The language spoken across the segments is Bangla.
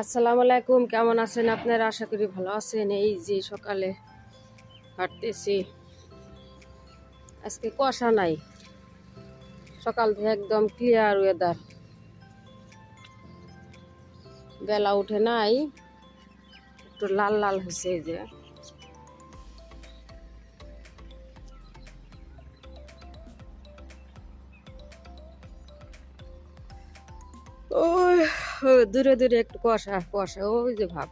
আসসালামু আলাইকুম, কেমন আছেন আপনারা? আশা করি ভালো আছেন। এই যে সকালে হাঁটতেছি। আজকে কুয়াশা নাই। সকাল থেকে একদম ক্লিয়ার ওয়েদার বেলা উঠে নাই। একটু লাল লাল হয়েছে যে। দূরে দূরে একটু কুয়াশা কুয়াশা ওই যে ভাব।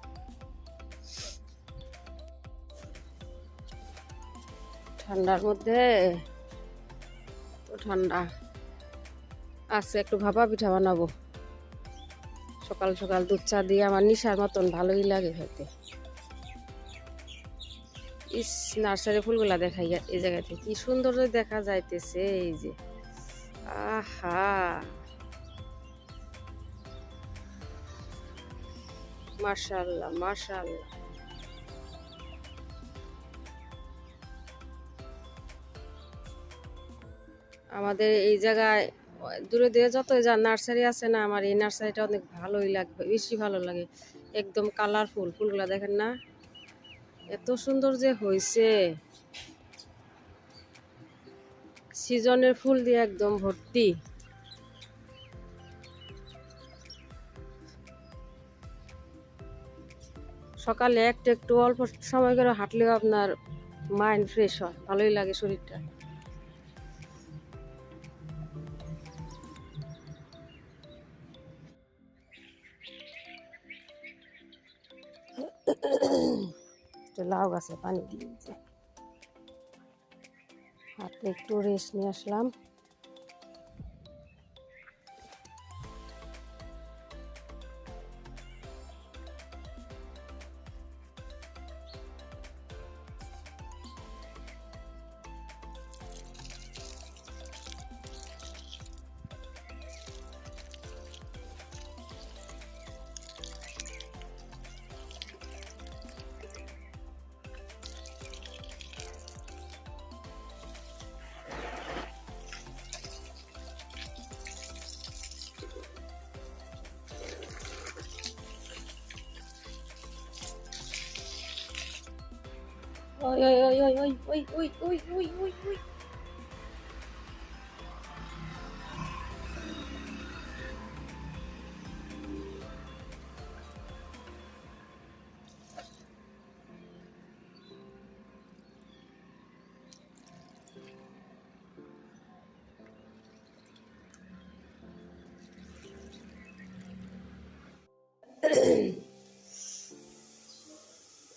ঠান্ডার মধ্যে ঠান্ডা। আজকে একটু ভাপা পিঠা বানাবো। সকাল সকাল দুধ চা দিয়ে আমার নিশার মতন ভালোই লাগে খেতে। ইস, নার্সারি ফুলগুলা দেখাই এই জায়গাতে কি সুন্দর দেখা যাইতেছে, এই যে। আহা। মাশাল্লাহ মাশাল্লাহ আমাদের এই জায়গায়, দূরে দূরে যত যা নার্সারি আছে না, আমার এই নার্সারিটা অনেক ভালোই লাগবে, বেশি ভালো লাগে। একদম কালারফুল, ফুলগুলা দেখেন না? এত সুন্দর যে হয়েছে সিজনের ফুল দিয়ে একদম ভর্তি। সকালে একটু একটু অল্প সময় করে হাঁটলেও আপনার মাইন্ড ফ্রেশ হয়, ভালোই লাগে শরীরটা। লাউ গাছে পানি দিয়েছে হাতে একটু রেস্ট নিয়ে আসলাম। 哦哟哟哟哟喂喂喂喂喂喂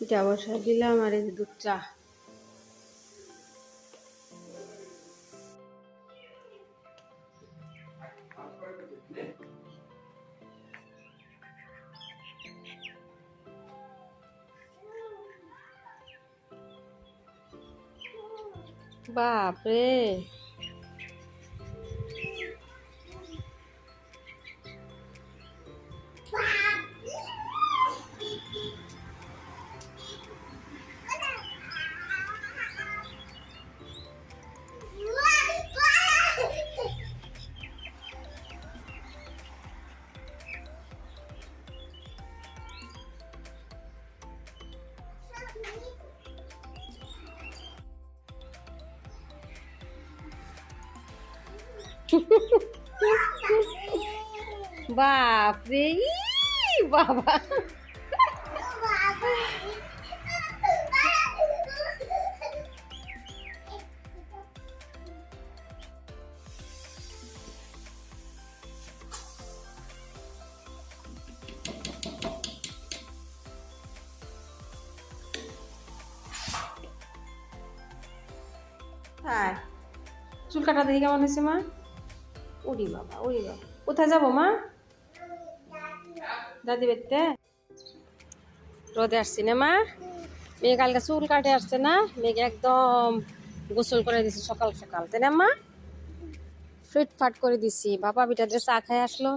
পিঠা বসা দিলাম আর এই দুধ চা। বাপরে। বাপরে ই বাবা। হ্যাঁ চুল কাটা দেখি কেমন হয়েছে মা? ওরি বাবা ওরি বাবা। কোথায় যাব, মা? দাদি বেতে রোদে আসছি না, মা? মেয়ে কালকে চুল কাটে আসছে না? মেয়েকে একদম গোসল করে দিছি সকাল সকাল, তাই না, মা? ফিট ফাট করে দিছি। বাবা বিটাতে চা খাই আসলো।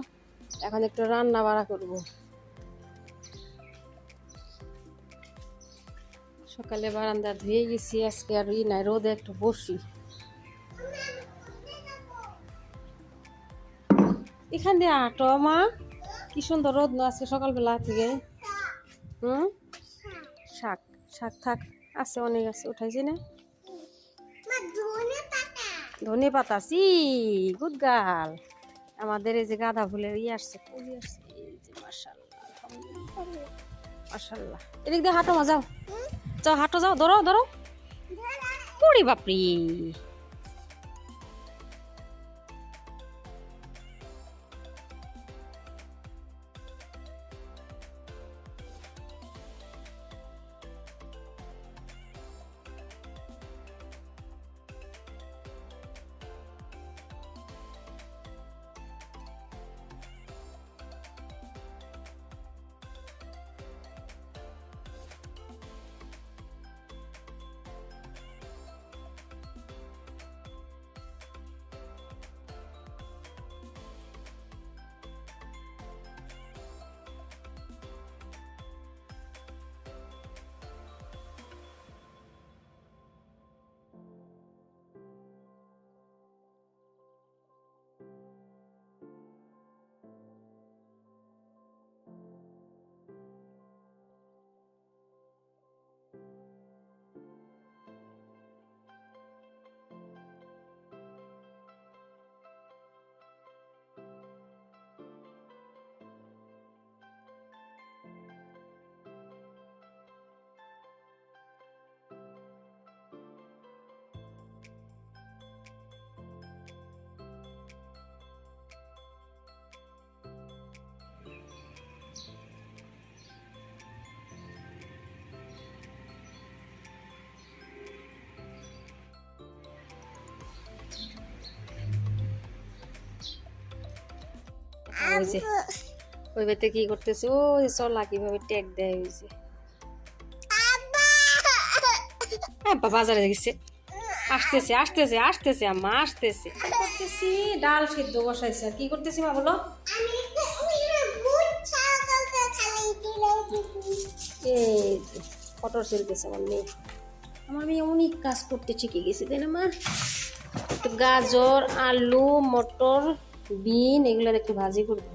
এখন একটু রান্না বাড়া করব। সকালে বারান্দা ধুয়ে গেছি, আজকে আর ই নাই, রোদে একটু বসি। এখান দিয়ে আটো মা কি সুন্দর রোদ আছে সকালবেলা থেকে। হুম? শাক শাক থাক আছে অনেক আছে উঠাইছি না। ধনে পাতা সি গুড গাল। আমাদের এই যে গাঁদা ফুলের ই আসছে কলি আসছে এই যে মাশাল্লাহ এদিক দিয়ে হাঁটো মা যাও। যাও হাঁটো যাও ধরো ধরো। পুরি বাপরি। যে ওই বেতে কি করতেছে? ওই চলা কীভাবে ট্যাগ দেয় ওই যে। আব্বা বাজারে গেছে। আসতেছে আসতেছে আসতেছে আম্মা, আসতেছে। করতেছি? ডাল সিদ্ধ বসাইছে। কি করতেছি মা, বলো? এই যে, পটল ছিলতেছে আমার মেয়ে। আমার মেয়ে অনেক কাজ করতে শিখে গেছে, তাই না মা? গাজর, আলু, মটর বিন এগুলো একটু ভাজি করবো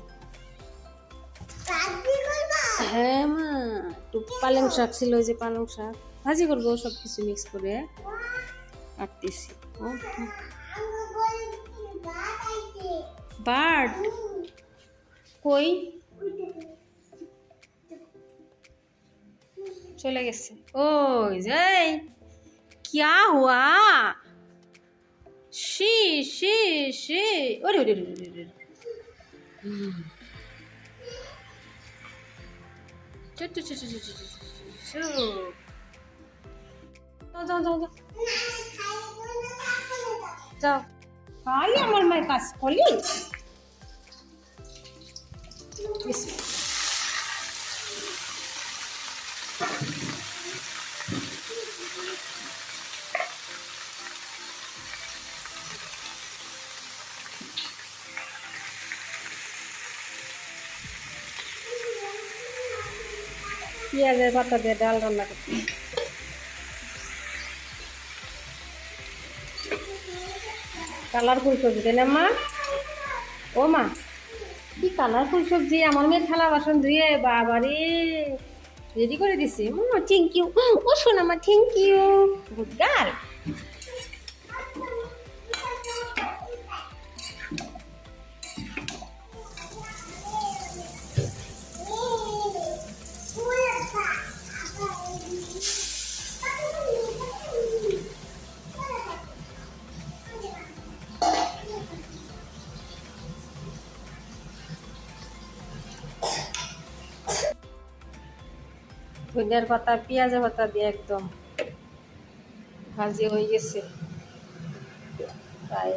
হ্যাঁ মা একটু পালং শাক ছিল ওই যে পালং শাক ভাজি করবো সব কিছু মিক্স করে কাটতেছি বার্ড কই চলে গেছে ওই যাই क्या हुआ 쉬, 쉬, 쉬. 어리, 어리, 어리, 어리, 어리. 음. 쭈쭈쭈쭈쭈쭈쭈. 자, 자, 자, 자. 자. 아이, আমার মায়ের কাজ করলি পেঁয়াজের পাতা দিয়ে ডাল রান্না করতে কালারফুল সবজি, তাই না, মা? ও, মা, কি কালারফুল সবজি? আমার মেয়ে থালা বাসন ধুয়ে বাবারে রেডি করে দিছি। চিঙ্কিউ ও, শোনা, মা থ্যাংক ইউ গুড গার্ল। ধনিয়ার পাতা পেঁয়াজের পাতা দিয়ে একদম ভাজি হয়ে গেছে। প্রায়